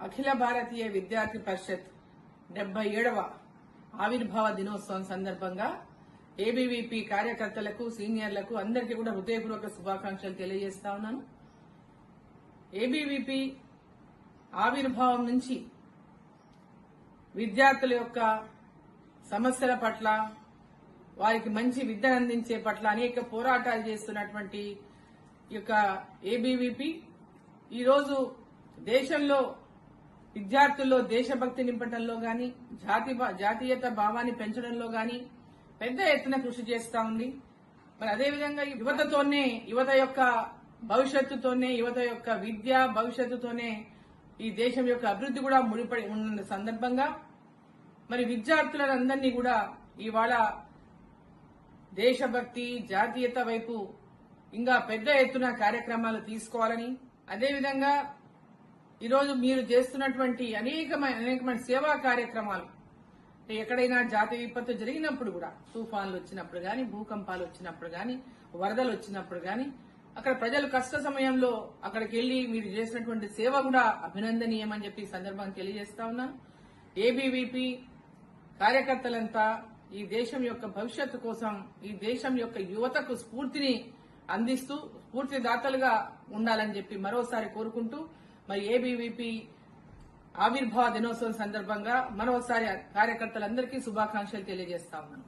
అఖిల భారతీయ విద్యార్థి పరిషత్ డెబ్బై ఏడవ ఆవిర్భావ దినోత్సవం సందర్భంగా ఏబీవీపీ కార్యకర్తలకు సీనియర్లకు అందరికీ కూడా హృదయపూర్వక శుభాకాంక్షలు తెలియజేస్తా ఉన్నాను. ఏబీవీపీ ఆవిర్భావం నుంచి విద్యార్థుల యొక్క సమస్యల పట్ల వారికి మంచి విద్యను అందించే పట్ల అనేక పోరాటాలు చేస్తున్నటువంటి ఈ యొక్క ఏబీవీపీ ఈరోజు దేశంలో విద్యార్థుల్లో దేశభక్తి నింపడంలో గాని జాతి జాతీయత భావాన్ని పెంచడంలో గాని పెద్ద ఎత్తున కృషి చేస్తా ఉంది. మరి అదేవిధంగా యువతతోనే యువత యొక్క భవిష్యత్తుతోనే యువత యొక్క విద్య భవిష్యత్తుతోనే ఈ దేశం యొక్క అభివృద్ధి కూడా ముడిపడి ఉన్న సందర్భంగా మరి విద్యార్థులందరినీ కూడా ఇవాళ దేశభక్తి జాతీయత వైపు ఇంకా పెద్ద ఎత్తున కార్యక్రమాలు తీసుకోవాలని అదేవిధంగా ఈరోజు మీరు చేస్తున్నటువంటి అనేకమైన అనేకమైన సేవా కార్యక్రమాలు. ఎక్కడైనా జాతీయ విపత్తు జరిగినప్పుడు కూడా తుఫాన్లు వచ్చినప్పుడు గాని భూకంపాలు వచ్చినప్పుడు గాని వరదలు వచ్చినప్పుడు గాని అక్కడ ప్రజలు కష్ట సమయంలో అక్కడికి వెళ్ళి మీరు చేసినటువంటి సేవ కూడా అభినందనీయమని చెప్పి సందర్భం తెలియజేస్తా ఉన్నాను. ఏబీవీపీ కార్యకర్తలంతా ఈ దేశం యొక్క భవిష్యత్తు కోసం ఈ దేశం యొక్క యువతకు స్ఫూర్తిని అందిస్తూ స్ఫూర్తిదాతలుగా ఉండాలని చెప్పి మరోసారి కోరుకుంటూ మరి ఏబీవీపీ ఆవిర్భావ దినోత్సవం సందర్భంగా మరోసారి కార్యకర్తలందరికీ శుభాకాంక్షలు తెలియజేస్తా ఉన్నాను